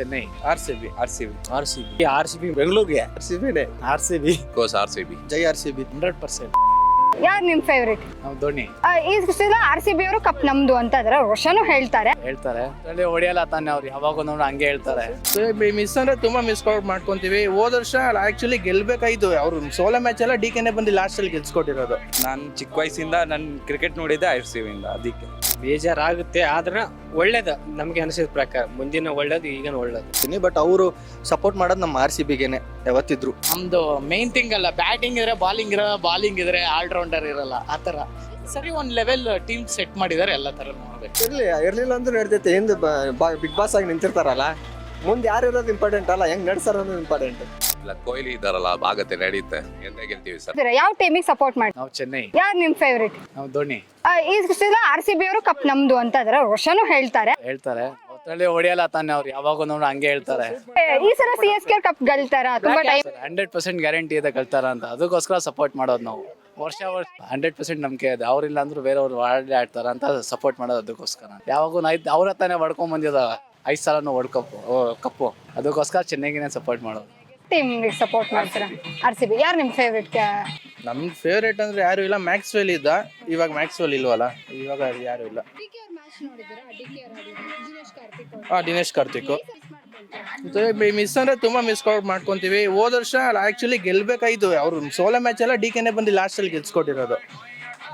Chennai R C B R C B R C B R C B ಬೆಂಗಳೂರಿಗೆ R C ಬಿನೇ R C B ಕೋಸ್ R C B ಜೈ R C B hundred percent ಯಾರು ನಿಮ್ favourite ನಾವು ಧೋನಿ ಈ ಸಲ R C B ಅವರು cup ನಮ್ದು ಅಂತ ಅದ್ರ ವರ್ಷನೂ ಹೇಳ್ತಾರೆ ಹೇಳ್ತಾರೆ ಅಲ್ಲಿ ಹೊಡೆಯಲ್ಲ ತಾನೆ ಅವ್ರು ಯಾವಾಗ ನೋಡಿ ಹಂಗೆ ಹೇಳ್ತಾರೆ ಮಿಸ್ ಅಂದ್ರೆ ತುಂಬಾ ಮಿಸ್ ಔಟ್ ಮಾಡ್ಕೊಂತೀವಿ ಹೋದ ವರ್ಷ ಆಕ್ಚುಲಿ ಗೆಲ್ಬೇಕಾಯ್ತು ಅವ್ರು ಸೋಲೋ ಮ್ಯಾಚ್ ಎಲ್ಲ ಡಿ ಕೆನೆ ಬಂದು ಲಾಸ್ಟ್ ಅಲ್ಲಿ ಗೆಲ್ಸ್ಕೊಟ್ಟಿರೋದು ನಾನು ಚಿಕ್ಕ ವಯಸ್ಸಿಂದ ನಾನು ಕ್ರಿಕೆಟ್ ನೋಡಿದ್ದೆ ಆರ್ ಸಿ ಬಿಯಿಂದ ಅದಕ್ಕೆ ಬೇಜಾರಾಗುತ್ತೆ ಆದ್ರೆ ಒಳ್ಳೇದು ನಮಗೆ ಅನಿಸಿದ ಪ್ರಕಾರ. ಮುಂದಿನ ಒಳ್ಳೇದು ಈಗಿನ ಒಳ್ಳೇದು. ಬಟ್ ಅವರು ಸಪೋರ್ಟ್ ಮಾಡೋದು ನಮ್ಮ ಆರ್ ಸಿ ಬಿಗೆನೆ ಯಾವತ್ತಿದ್ರು. ನಮ್ದು ಮೇನ್ ಥಿಂಗ್ ಅಲ್ಲ ಬ್ಯಾಟಿಂಗ್ ಇದ್ರೆ ಬಾಲಿಂಗ್ ಇರೋ ಬಾಲಿಂಗ್ ಇದ್ರೆ ಆಲ್ರೌಂಡರ್ ಇರಲ್ಲ ಆ ಥರ. ಸರಿ ಒಂದು ಲೆವೆಲ್ ಟೀಮ್ ಸೆಟ್ ಮಾಡಿದ್ದಾರೆ ಎಲ್ಲ ತರ ನೋಡ್ಬೇಕು ಇರ್ಲಿ ಇರ್ಲಿಲ್ಲ ಅಂದ್ರೆ ನಡ್ದೈತೆ ಹಿಂದೆ ಬಿಗ್ ಬಾಸ್ ಆಗಿ ನಿಂತಿರ್ತಾರಲ್ಲ. ಮುಂದೆ ಯಾರು ಇರೋದು ಇಂಪಾರ್ಟೆಂಟ್ ಅಲ್ಲ ಹೆಂಗ್ ನಡ್ಸಾರ ಅನ್ನೋದು ಇಂಪಾರ್ಟೆಂಟ್ ಇಲ್ಲ ಕೊಹ್ಲಿ ಇದ್ದಾರಲ್ಲ ಆಗತ್ತೆ ನಡೆಯುತ್ತೆ ಎಂತ ಗೆಲ್ತೀವಿ ಸರ್? ಯಾವ ಟೀಮಿಗೆ ಸಪೋರ್ಟ್ ಮಾಡಿ ನಾವು ಚೆನ್ನೈ. ಯಾರು ನಿಮ್ ಫೇವ್ರೇಟ್ ನಾವು ಧೋನಿ. ಈ ಸಲ ಆರ್ ಸಿ ಬಿ ಅವರು ಕಪ್ ನಮ್ದು ಅಂತ ಅದರ ವರ್ಷನೂ ಹೇಳ್ತಾರೆ. ಹೇಳ್ತಾರೆ. ಒತ್ತಲ್ಲಿ ಹೊಡಿಯಲ್ಲ ತಾನೆ ಅವ್ರು ಯಾವಾಗ ನೋಡಿ ಹಂಗೆ ಹೇಳ್ತಾರೆ. ಏ, ಈ ಸಲ ಸಿ ಎಸ್ ಕೆ ಕಪ್ ಗೆಲ್ತಾರ? ತುಂಬಾ ಟೈಮ್ ಹಂಡ್ರೆಡ್ ಪರ್ಸೆಂಟ್ ಗ್ಯಾರಂಟಿ ಇದೆ ಕಲ್ತಾರ ಅಂತ. ಅದಕ್ಕೋಸ್ಕರ ಸಪೋರ್ಟ್ ಮಾಡೋದು ನಾವು. ವರ್ಷ ವರ್ಷ ಹಂಡ್ರೆಡ್ ಪರ್ಸೆಂಟ್ ನಂಬಿಕೆ ಇದೆ. ಅವ್ರಿಲ್ಲ ಅಂದ್ರೂ ಬೇರೆಯವ್ರು ಆಡೇ ಆಡ್ತಾರ ಅಂತ ಸಪೋರ್ಟ್ ಮಾಡೋದು ಅದಕ್ಕೋಸ್ಕರ. ಯಾವಾಗೂ ಐದು ಅವ್ರ ತಾನೇ ಹೊಡ್ಕೊಂಡ್ ಬಂದಿದ್ದಾವೆ ಐದು ಸಲನೂ ವರ್ಲ್ಡ್ ಕಪ್ ಕಪ್ಪು ಅದಕ್ಕೋಸ್ಕರ ಚೆನ್ನೈಗೆ ಸಪೋರ್ಟ್ ಮಾಡೋದು. ಟೀಮ್ ಸಪೋರ್ಟ್ ಮಾಡ್ತೀರಾ? ಆರ್ ಸಿ ಬಿ ಯಾರು ನಿಮ್ ಫೇವ್ರೇಟ್ ನಮ್ ಫೇವ್ರೇಟ್ ಅಂದ್ರೆ ಯಾರು ಇಲ್ಲ ಮ್ಯಾಕ್ಸ್ವೆಲ್ ಇದ್ದ ಇವಾಗ ಮ್ಯಾಕ್ಸ್ವೆಲ್ ಇಲ್ವಲ್ಲ ಇವಾಗ ಯಾರು ಇಲ್ಲ. ಹಾ ದಿನೇಶ್ ಕಾರ್ತಿಕ್ ಮಿಸ್ ಅಂದ್ರೆ ತುಂಬಾ ಮಿಸ್ ಔಟ್ ಮಾಡ್ಕೊಂತೀವಿ. ಹೋದ ವರ್ಷ ಆಕ್ಚುಲಿ ಗೆಲ್ಬೇಕಾಯ್ತು. ಅವ್ರು ಸೋಲೋ ಮ್ಯಾಚ್ ಎಲ್ಲ ಡಿ ಕೆನೆ ಬಂದು ಲಾಸ್ಟ್ ಅಲ್ಲಿ ಗೆಲ್ಸ್ಕೊಟ್ಟಿರೋದು.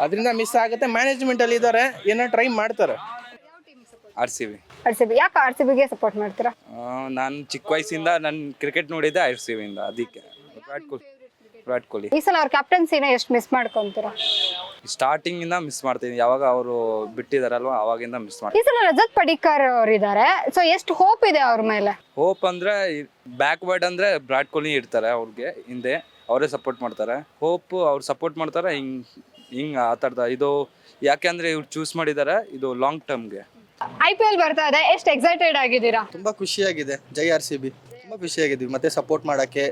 ಅದರಿಂದ ಮಿಸ್ ಆಗುತ್ತೆ. ಮ್ಯಾನೇಜ್ಮೆಂಟ್ ಅಲ್ಲಿ ಇದ್ದಾರೆ ಏನೋ ಟ್ರೈ ಮಾಡ್ತಾರೆ. R C B R C B ಯಾಕೆ ಆರ್ ಸಿ ಬಿಗೆ ಸಪೋರ್ಟ್ ಮಾಡ್ತೀರಾ ನಾನು ಚಿಕ್ಕ ವಯಸ್ಸಿಂದ ನಾನು ಕ್ರಿಕೆಟ್ ನೋಡಿದ್ದೆ ಆರ್ ಸಿ ಬಿಯಿಂದ ಅದಕ್ಕೆ. ವಿರಾಟ್ ಕೊಹ್ಲಿ ವಿರಾಟ್ ಕೊಹ್ಲಿ. ಈ ಸಲ ಅವ್ರ ಕ್ಯಾಪ್ಟನ್ಸಿನ ಎಷ್ಟು ಮಿಸ್ ಮಾಡ್ಕೊಂತೀರಾ? ಸ್ಟಾರ್ಟಿಂಗ್ ಇಂದ ಮಿಸ್ ಮಾಡ್ತೀನಿ ಯಾವಾಗ ಅವರು ಬಿಟ್ಟಿದಾರಲ್ವ ಅವಾಗಿಂದ ಮಿಸ್ ಮಾಡ್ತೀನಿ ಈ ಸಲ ರಜತ್ ಪಡಿಕರ್ ಅವ್ರು ಇದ್ದಾರೆ ಸೊ ಎಷ್ಟು ಹೋಪ್ ಇದೆ ಅವ್ರ ಮೇಲೆ? ಹೋಪ್ ಅಂದ್ರೆ ಬ್ಯಾಕ್ವರ್ಡ್ ಅಂದ್ರೆ ವಿರಾಟ್ ಕೊಹ್ಲಿ ಇರ್ತಾರೆ ಅವ್ರಿಗೆ ಹಿಂದೆ ಅವರೇ ಸಪೋರ್ಟ್ ಮಾಡ್ತಾರೆ. ಹೋಪ್ ಅವ್ರು ಸಪೋರ್ಟ್ ಮಾಡ್ತಾರೆ ಹಿಂಗ್ ಹಿಂಗ್ ಆ ಥರದ ಇದು ಯಾಕೆಂದ್ರೆ ಇವ್ರು ಚೂಸ್ ಮಾಡಿದ್ದಾರೆ ಇದು ಲಾಂಗ್ ಟರ್ಮ್ಗೆ ಐ ಪಿ ಎಲ್ ಬರ್ತಾ ಇದೆ. ಎಷ್ಟು ಎಕ್ಸೈಟೆಡ್ ಆಗಿದ್ದೀರಾ? ತುಂಬಾ ಖುಷಿಯಾಗಿದೆ. ಜೈ ಆರ್ ಸಿ ಬಿ. ತುಂಬಾ ಖುಷಿಯಾಗಿದ್ವಿ ಮತ್ತೆ ಸಪೋರ್ಟ್ ಮಾಡಕ್ಕೆ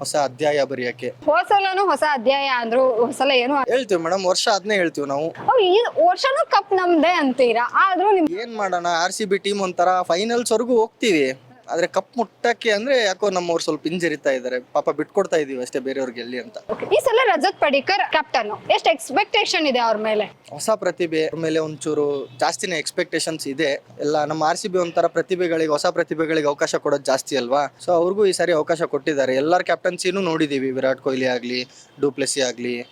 ಹೊಸ ಅಧ್ಯಾಯ ಬರೆಯಕ್ಕೆ. ಹೊಸಲನು ಹೊಸ ಅಧ್ಯಾಯ ಅಂದ್ರು ಹೊಸಲ ಏನು? ಹೇಳ್ತೀವಿ ಮೇಡಮ್ ವರ್ಷ ಅದನ್ನೇ ಹೇಳ್ತೀವಿ ನಾವು. ಈ ವರ್ಷನೂ ಕಪ್ ನಮ್ದೇ ಅಂತೀರಾ? ಆದ್ರೂ ನಿಮ್ ಏನ್ ಮಾಡೋಣ ಆರ್ ಸಿ ಬಿ ಟೀಮ್ ಒಂಥರ ಫೈನಲ್ಸ್ ವರೆಗೂ ಹೋಗ್ತೀವಿ. ಆದ್ರೆ ಕಪ್ ಮುಟ್ಟಕ್ಕೆ ಅಂದ್ರೆ ಯಾಕೋ ನಮ್ಮವ್ರು ಸ್ವಲ್ಪ ಹಿಂಜರಿತಾ ಇದಾರೆ ಪಾಪ ಬಿಟ್ಕೊಡ್ತಾ ಇದೀವಿ ಅಷ್ಟೇ ಬೇರೆಯವ್ರಿಗೆ ಗೆಲ್ಲಿ ಅಂತ. ಈ ಸಲ ರಜತ್ ಪಡಿಕರ್ ಕ್ಯಾಪ್ಟನ್ ಎಷ್ಟು ಎಕ್ಸ್ಪೆಕ್ಟೇಷನ್ ಇದೆ ಅವ್ರ ಮೇಲೆ? ಹೊಸ ಪ್ರತಿಭೆ ಅವ್ರ ಮೇಲೆ ಒಂಚೂರು ಜಾಸ್ತಿನೇ ಎಕ್ಸ್ಪೆಕ್ಟೇಷನ್ಸ್ ಇದೆ. ಎಲ್ಲ ನಮ್ಮ ಆರ್ ಸಿ ಬಿ ಒಂಥರ ಪ್ರತಿಭೆಗಳಿಗೆ ಹೊಸ ಪ್ರತಿಭೆಗಳಿಗೆ ಅವಕಾಶ ಕೊಡೋದು ಜಾಸ್ತಿ ಅಲ್ವಾ? ಸೊ ಅವ್ರಿಗೂ ಈ ಸಾರಿ ಅವಕಾಶ ಕೊಟ್ಟಿದ್ದಾರೆ. ಎಲ್ಲರ ಕ್ಯಾಪ್ಟನ್ಸಿನೂ ನೋಡಿದೀವಿ. ವಿರಾಟ್ ಕೊಹ್ಲಿ ಆಗಲಿ ಡೂಪ್ಲೆಸಿ ಆಗಲಿ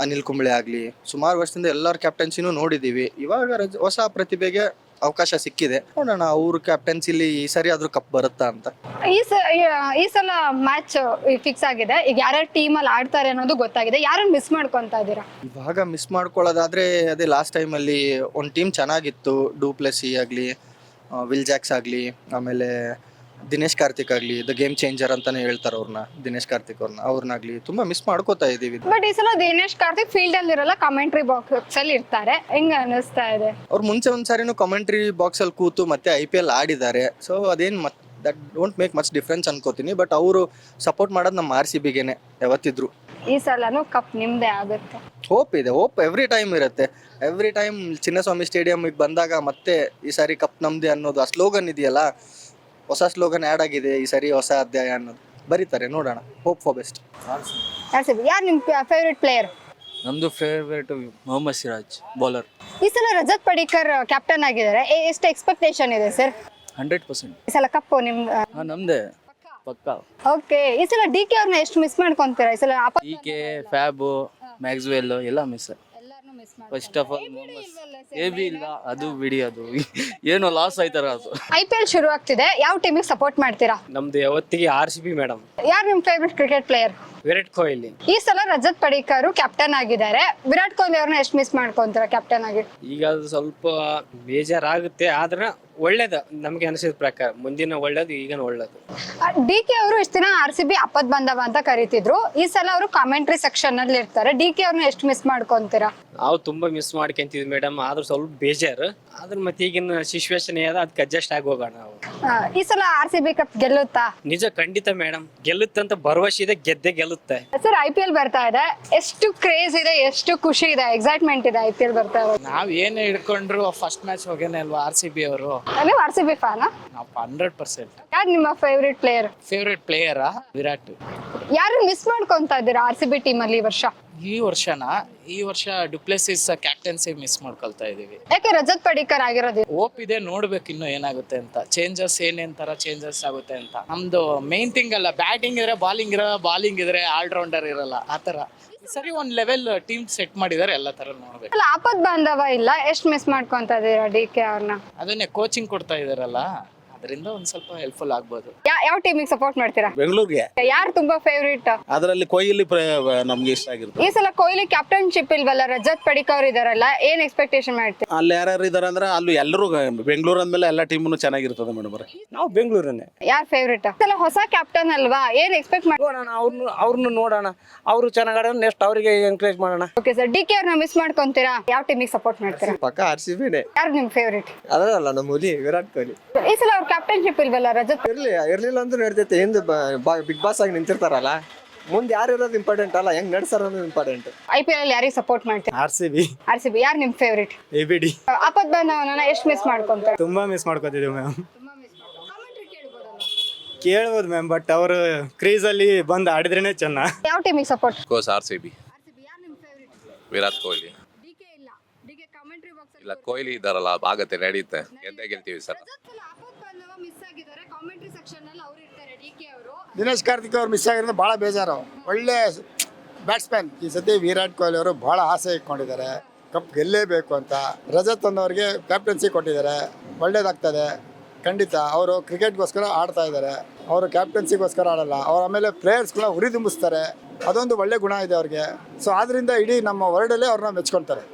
ಅನಿಲ್ ಕುಂಬ್ಳೆ ಆಗಲಿ. ಸುಮಾರು ವರ್ಷದಿಂದ ಎಲ್ಲರ ಕ್ಯಾಪ್ಟನ್ಸಿನೂ ನೋಡಿದ್ದೀವಿ ಇವಾಗ ರಜ- ಹೊಸ ಪ್ರತಿಭೆಗೆ ಅವಕಾಶ ಸಿಕ್ಕಿದೆ. ನೋಡೋಣ ಅವ್ರ ಕ್ಯಾಪ್ಟನ್ಸಿಲಿ ಈ ಸರಿ ಆದ್ರೂ ಕಪ್ ಬರುತ್ತಾ ಅಂತ. ಈ ಸ ಈ ಸಲ ಮ್ಯಾಚ್ ಫಿಕ್ಸ್ ಆಗಿದೆ. ಈಗ ಯಾರ್ಯಾರು ಟೀಮ್ ಅಲ್ಲಿ ಆಡ್ತಾರೆ ಅನ್ನೋದು ಗೊತ್ತಾಗಿದೆ. ಯಾರನ್ನ ಮಿಸ್ ಮಾಡ್ಕೊಂತ ಇದ್ದೀರಾ? ಇವಾಗ ಮಿಸ್ ಮಾಡ್ಕೊಳ್ಳೋದಾದ್ರೆ ಅದೇ ಲಾಸ್ಟ್ ಟೈಮಲ್ಲಿ ಒಂದು ಟೀಮ್ ಚೆನ್ನಾಗಿತ್ತು. ಡೂಪ್ಲೆಸಿ ಆಗಲಿ ವಿಲ್ ಜಾಕ್ಸ್ ಆಗಲಿ ಆಮೇಲೆ ದಿನೇಶ್ ಕಾರ್ತಿಕ್ ಆಗಲಿ ದ ಗೇಮ್ ಚೇಂಜರ್ ಅಂತಾನೆ ಹೇಳ್ತಾರೆ ಅವ್ರನ್ನ ದಿನೇಶ್ ಕಾರ್ತಿಕ್ ಅವ್ರನ್ನ ಅವ್ರನ್ನಾಗ್ಲಿ ತುಂಬಾ ಮಿಸ್ ಮಾಡ್ಕೋತಾ ಇದೀವಿ ಬಟ್ ಈ ಸಲ ದಿನೇಶ್ ಕಾರ್ತಿಕ್ ಫೀಲ್ಡ್ ಅಲ್ಲಿ ಇರಲ್ಲ ಕಮೆಂಟ್ರಿ ಬಾಕ್ಸ್ ಅಲ್ಲಿ ಇರ್ತಾರೆ. ಹೆಂಗ ಅನಿಸ್ತಾ ಇದೆ? ಅವ್ರು ಮುಂಚೆ ಒಂದ್ಸಾರಿನೂ ಕಮೆಂಟ್ರಿ ಬಾಕ್ಸ್ ಅಲ್ಲಿ ಕೂತು ಮತ್ತೆ ಐ ಪಿ ಎಲ್ ಆಡಿದ್ದಾರೆ. ಸೊ ಅದೇನ್ ಮತ್ that don't make much difference ಅನ್ಕೋತೀನಿ. ಬಟ್ ಅವರು ಸಪೋರ್ಟ್ ಮಾಡೋದು ನಮ್ಮ ಆರ್ ಸಿ ಬಿಗೆನೆ ಯಾವತ್ತಿದ್ರು. ಈ ಸಲನು ಕಪ್ ನಿಮ್ದೇ ಆಗುತ್ತೆ. ಹೋಪ್ ಇದೆ ಹೋಪ್ ಎವ್ರಿ ಟೈಮ್ ಇರುತ್ತೆ. ಎವ್ರಿ ಟೈಮ್ ಚಿನ್ನಸ್ವಾಮಿ ಸ್ಟೇಡಿಯಂಗೆ ಬಂದಾಗ ಮತ್ತೆ ಈ ಸಾರಿ ಕಪ್ ನಮ್ದೇ ಅನ್ನೋದು ಆ ಸ್ಲೋಗನ್ ಇದೆಯಲ್ಲ ಹೊಸ ಸ್ಲೋಗನ್ ಆ್ಯಡ್ ಆಗಿದೆ ಈ ಸರಿ ಹೊಸ ಅಧ್ಯಾಯ ಅನ್ನೋದು. ಬರೀತಾರೆ ನೋಡೋಣ. Hope for best R C B ಯಾರು ನಿಮ್ ಫೇವ್ರೆಟ್ ಪ್ಲೇಯರ್ ನಮ್ದು ಫೇವ್ರೇಟ್ ಮೊಹಮ್ಮದ್ ಸಿರಾಜ್ ಬೌಲರ್ ಈ ಸಲ ರಜತ್ ಪಡಿಕರ್ ಕ್ಯಾಪ್ಟನ್ ಆಗಿದ್ದಾರೆ. ಎ- ಎಷ್ಟು ಎಕ್ಸ್ಪೆಕ್ಟೇಷನ್ ಇದೆ ಸರ್ ಹಂಡ್ರೆಡ್ ಪರ್ಸೆಂಟ್ ಈ ಸಲ ಕಪ್ಪು ನಿಮ್ ಹಾಂ ನಮ್ದೇ. ಪಕ್ಕ. ಓಕೆ ಈ ಸಲ ಡಿ ಕೆ ಅವ್ರನ್ನ ಎಷ್ಟು ಮಿಸ್ ಮಾಡ್ಕೊಂತೀರಾ? ಈ ಸಲ ಅಪ ಈ ಕೆ ಫ್ಯಾಬು ಮ್ಯಾಕ್ಸ್ವೆಲ್ ಎಲ್ಲ miss first of all A B ಇಲ್ಲ ಅದು ಬಿಡಿ ಅದು. ಏನೋ ಲಾಸ್ ಆಯ್ತಾರ ಅದು. ಐ ಪಿ ಎಲ್ ಶುರು ಆಗ್ತಿದೆ ಯಾವ ಟೀಮಿಗೆ ಸಪೋರ್ಟ್ ಮಾಡ್ತೀರಾ? ನಮ್ದು ಯಾವತ್ತಿಗೆ ಆರ್ ಸಿ ಬಿ ಮೇಡಮ್ ಯಾರು ನಿಮ್ favourite cricket player Virat Kohli. ಈ ಸಲ ರಜತ್ ಪಡಿಕರ್ ಕ್ಯಾಪ್ಟನ್ ಆಗಿದ್ದಾರೆ. ವಿರಾಟ್ ಕೊಹ್ಲಿ ಅವ್ರನ್ನ ಎಷ್ಟು ಮಿಸ್ ಮಾಡ್ಕೊಂತಾರ ಕ್ಯಾಪ್ಟನ್ ಆಗಿ? ಈಗ ಅದು ಸ್ವಲ್ಪ ಬೇಜಾರಾಗುತ್ತೆ ಆದ್ರೆ ಒಳ್ಳೇದು ನಮಗೆ ಅನಿಸಿದ ಪ್ರಕಾರ. ಮುಂದಿನ ಒಳ್ಳೇದು ಈಗಿನ ಒಳ್ಳೇದು. ಡಿ ಕೆ ಅವರು ಇಷ್ಟು ದಿನ ಆರ್ ಸಿ ಬಿ ಅಪ್ಪದ್ ಬಂದವ ಅಂತ ಕರಿತಿದ್ರು. ಈ ಸಲ ಅವರು ಕಾಮೆಂಟ್ರಿ ಸೆಕ್ಷನ್ ಅಲ್ಲಿ ಇರ್ತಾರೆ. ಡಿ ಕೆ ಅವ್ರನ್ನ ಎಷ್ಟು ಮಿಸ್ ಮಾಡ್ಕೊಂತೀರಾ? ನಾವು ತುಂಬಾ ಮಿಸ್ ಮಾಡ್ಕೊಂತಿದ್ವಿ ಮೇಡಮ್ ಆದ್ರೂ ಸ್ವಲ್ಪ ಬೇಜಾರು. ಆದ್ರೆ ಮತ್ತೆ ಈಗಿನ ಸಿಚುವೇಶನ್ ಏದ ಅದಕ್ಕೆ ಅಡ್ಜಸ್ಟ್ ಆಗಿ ಹೋಗೋಣ ನಾವು. ಆ, ಈ ಸಲ ಆರ್ ಸಿ ಬಿ ಕಪ್ ಗೆಲ್ಲುತ್ತಾ? ನಿಜ ಖಂಡಿತ ಮೇಡಮ್ ಗೆಲ್ಲುತ್ತಂತ ಭರವಸೆ ಇದೆ ಗೆದ್ದೆ ಗೆಲ್ಲುತ್ತೆ ಸರ್ ಐ ಪಿ ಎಲ್ ಬರ್ತಾ ಇದೆ. ಎಷ್ಟು ಕ್ರೇಜ್ ಇದೆ ಎಷ್ಟು ಖುಷಿ ಇದೆ ಎಕ್ಸೈಟ್ಮೆಂಟ್ ಇದೆ ಐ ಪಿ ಎಲ್ ಬರ್ತಾ ಇರೋದು? ನಾವ್ ಏನ್ ಹಿಡ್ಕೊಂಡ್ರು ಫಸ್ಟ್ ಮ್ಯಾಚ್ ಹೋಗೇನೆ ಅಲ್ವಾ ಆರ್ ಸಿ ಬಿ ಅವರು? ನೀವು ಆರ್ ಸಿ ಬಿ ಫ್ಯಾನ್ ನಾವು ಹಂಡ್ರೆಡ್ ಪರ್ಸೆಂಟ್ ಯಾರು ನಿಮ್ಮ ಫೇವ್ರೆಟ್ ಪ್ಲೇಯರ್ ಫೇವ್ರೆಟ್ ಪ್ಲೇಯರಾ ವಿರಾಟ್. ಯಾರು ಮಿಸ್ ಮಾಡ್ಕೊಂತ ಇದ್ದೀರಾ ಆರ್ ಸಿ ಬಿ ಟೀಮ್ ಅಲ್ಲಿ ಈ ವರ್ಷ? ಈ ವರ್ಷನ ಈ ವರ್ಷ ಡುಪ್ಲೆಸಿಸ್ ಕ್ಯಾಪ್ಟನ್ಸಿ ಮಿಸ್ ಮಾಡ್ಕೊಳ್ತಾ ಇದೀವಿ. ಯಾಕೆ ರಜತ್ ಪಡಿಕರ್ ಆಗಿರೋದು? ಓಪ್ ಇದೆ ನೋಡ್ಬೇಕು ಇನ್ನು ಏನಾಗುತ್ತೆ ಅಂತ. ಚೇಂಜಸ್ ಏನೇನ್ ತರ ಚೇಂಜಸ್ ಆಗುತ್ತೆ ಅಂತ. ನಮ್ದು ಮೇನ್ ಥಿಂಗ್ ಅಲ್ಲ ಬ್ಯಾಟಿಂಗ್ ಇದ್ರೆ ಬಾಲಿಂಗ್ ಇರೋ ಬಾಲಿಂಗ್ ಇದ್ರೆ ಆಲ್ರೌಂಡರ್ ಇರಲ್ಲ ಆ ತರ ಸರಿ ಒಂದ್ ಲೆವೆಲ್ ಟೀಮ್ ಸೆಟ್ ಮಾಡಿದಾರೆ ಎಲ್ಲ ತರ ನೋಡ್ಬೇಕು. ಅಲ್ಲ ಆಪತ್ ಬಾಂಧವ ಇಲ್ಲ? ಎಷ್ಟ್ ಮಿಸ್ ಮಾಡ್ಕೊಂತ ಇದೀರಾ ಡಿ ಕೆ ಅವ್ರನ್ನ? ಅದನ್ನೇ ಕೋಚಿಂಗ್ ಕೊಡ್ತಾ ಇದಾರಲ್ಲ. ಅದರಿಂದ ಒಂದ್ ಸ್ವಲ್ಪ ಹೆಲ್ಪ್ಫುಲ್ ಆಗ್ಬೋದು. ಯಾವ ಟೀಮಿಗೆ ಸಪೋರ್ಟ್ ಮಾಡ್ತೀರಾ? ಬೆಂಗಳೂರಿಗೆ. ಯಾರು ತುಂಬಾ ಫೇವ್ರೇಟ್ ಅದರಲ್ಲಿ ಕೊಹ್ಲಿ ಪ್ರ- ನಮ್ಗೆ ಇಷ್ಟ ಆಗಿರುತ್ತೆ. ಈ ಸಲ ಕೊಹ್ಲಿ ಕ್ಯಾಪ್ಟನ್ಶಿಪ್ ಇಲ್ವಲ್ಲ ರಜತ್ ಪಡಿಕರ್ ಇದಾರಲ್ಲ ಏನ್ ಎಕ್ಸ್ಪೆಕ್ಟೇಷನ್ ಮಾಡ್ತೀರಾ? ಅಲ್ಲಿ ಯಾರ್ಯಾರು ಇದಾರೆ ಅಂದ್ರೆ ಅಲ್ಲಿ ಎಲ್ಲರೂ ಬೆಂಗಳೂರು ಅಂದ್ಮೇಲೆ ಎಲ್ಲ ಟೀಮ್ನು ಚೆನ್ನಾಗಿರ್ತದೆ ಮೇಡಮ್ ಅವ್ರೆ. ನಾವು ಬೆಂಗಳೂರನ್ನೇ. ಯಾರ್ ಫೇವ್ರೇಟ್ ಸಲ ಹೊಸ ಕ್ಯಾಪ್ಟನ್ ಅಲ್ವಾ? ಏನ್ ಎಕ್ಸ್ಪೆಕ್ಟ್ ಮಾಡಿ ನೋಡೋಣ ಅವ್ರನ್ನ ಅವ್ರನ್ನ ನೋಡೋಣ. ಅವರು ಚೆನ್ನಾಗಿ ಆಡೋಣ ನೆಕ್ಸ್ಟ್ ಅವರಿಗೆ ಎನ್ಕರೇಜ್ ಮಾಡೋಣ. ಓಕೆ ಸರ್ ಡಿ ಕೆ ಅವ್ರನ್ನ ಮಿಸ್ ಮಾಡ್ಕೊಂತೀರಾ? ಯಾವ ಟೀಮಿಗೆ ಸಪೋರ್ಟ್ ಮಾಡ್ತೀರಾ? ಪಕ್ಕ ಆರ್ ಸಿ ಬಿನೇ ಯಾರು ನಿಮ್ ಫೇವ್ರೇಟ್ ಅದರಲ್ಲ ನಮ್ಮ ಹುಲಿ ವಿರಾಟ್ ಕೊಹ್ಲಿ. ಈ ಸಲ ಅವ್ರ ಕ್ಯಾಪ್ಟನ್ಶಿಪ್ ಇಲ್ವಲ್ಲ ರಜತ್? ಇರ್ಲಿ ಇರ್ಲಿಲ್ಲ ಅಂದ್ರೆ ನಡ್ದೈತೆ. ಹಿಂದೆ ಬಿಗ್ ಬಾಸ್ ಆಗಿ ನಿಂತಿರ್ತಾರಲ್ಲ ಮುಂದೆ ಯಾರು ಇರೋದು ಇಂಪಾರ್ಟೆಂಟ್ ಅಲ್ಲ ಹೆಂಗ್ ನಡ್ಸಾರ ಅನ್ನೋದು ಇಂಪಾರ್ಟೆಂಟ್ ಐ ಪಿ ಎಲ್ ಅಲ್ಲಿ ಯಾರಿಗೆ ಸಪೋರ್ಟ್ ಮಾಡ್ತೀರಾ? R C B R C B ಯಾರು ನಿಮ್ ಫೇವ್ರೇಟ್ ಎ ಬಿ ಡಿ ಆಪತ್ ಬಂದವನ ಎಷ್ಟು ಮಿಸ್ ಮಾಡ್ಕೊಂತ? ತುಂಬಾ ಮಿಸ್ ಮಾಡ್ಕೊತಿದ್ದೀವಿ ಮ್ಯಾಮ್ ಕೇಳ್ಬೋದು ಮ್ಯಾಮ್ ಬಟ್ ಅವರು ಕ್ರೀಸಲ್ಲಿ ಬಂದು ಆಡಿದ್ರೇನೆ ಚೆನ್ನ. ಯಾವ ಟೀಮಿಗೆ ಸಪೋರ್ಟ್ ಕೋಸ್ R C B Virat Kohli. ಇಲ್ಲ. ಕೊಹ್ಲಿ ಇದ್ದಾರಲ್ಲ ಆಗತ್ತೆ ನಡೆಯುತ್ತೆ ಗೆದ್ದೇ ಗೆಲ್ತೀವಿ ಸರ್. ದಿನೇಶ್ ಕಾರ್ತಿಕ್ ಅವ್ರು ಮಿಸ್ ಆಗಿರೋದು ಭಾಳ ಬೇಜಾರು. ಒಳ್ಳೆ ಬ್ಯಾಟ್ಸ್ಮನ್ ಈ ಸತಿ ವಿರಾಟ್ ಕೊಹ್ಲಿ ಅವರು ಭಾಳ ಆಸೆ ಇಟ್ಕೊಂಡಿದ್ದಾರೆ. ಕಪ್ ಗೆಲ್ಲೇಬೇಕು ಅಂತ. ರಜತ್ ಅನ್ನೋರಿಗೆ ಕ್ಯಾಪ್ಟನ್ಸಿ ಕೊಟ್ಟಿದ್ದಾರೆ. ಒಳ್ಳೇದಾಗ್ತದೆ. ಖಂಡಿತ ಅವರು ಕ್ರಿಕೆಟ್ಗೋಸ್ಕರ ಆಡ್ತಾ ಇದ್ದಾರೆ. ಅವರು ಕ್ಯಾಪ್ಟನ್ಸಿಗೋಸ್ಕರ ಆಡಲ್ಲ. ಅವ್ರ ಆಮೇಲೆ ಪ್ಲೇಯರ್ಸ್ಗಳ ಉರಿದುಂಬಿಸ್ತಾರೆ ಅದೊಂದು ಒಳ್ಳೆ ಗುಣ ಇದೆ ಅವ್ರಿಗೆ. ಸೊ ಆದ್ರಿಂದ ಇಡೀ ನಮ್ಮ ವರ್ಲ್ಡಲ್ಲೇ ಅವ್ರನ್ನ ಮೆಚ್ಕೊಳ್ತಾರೆ.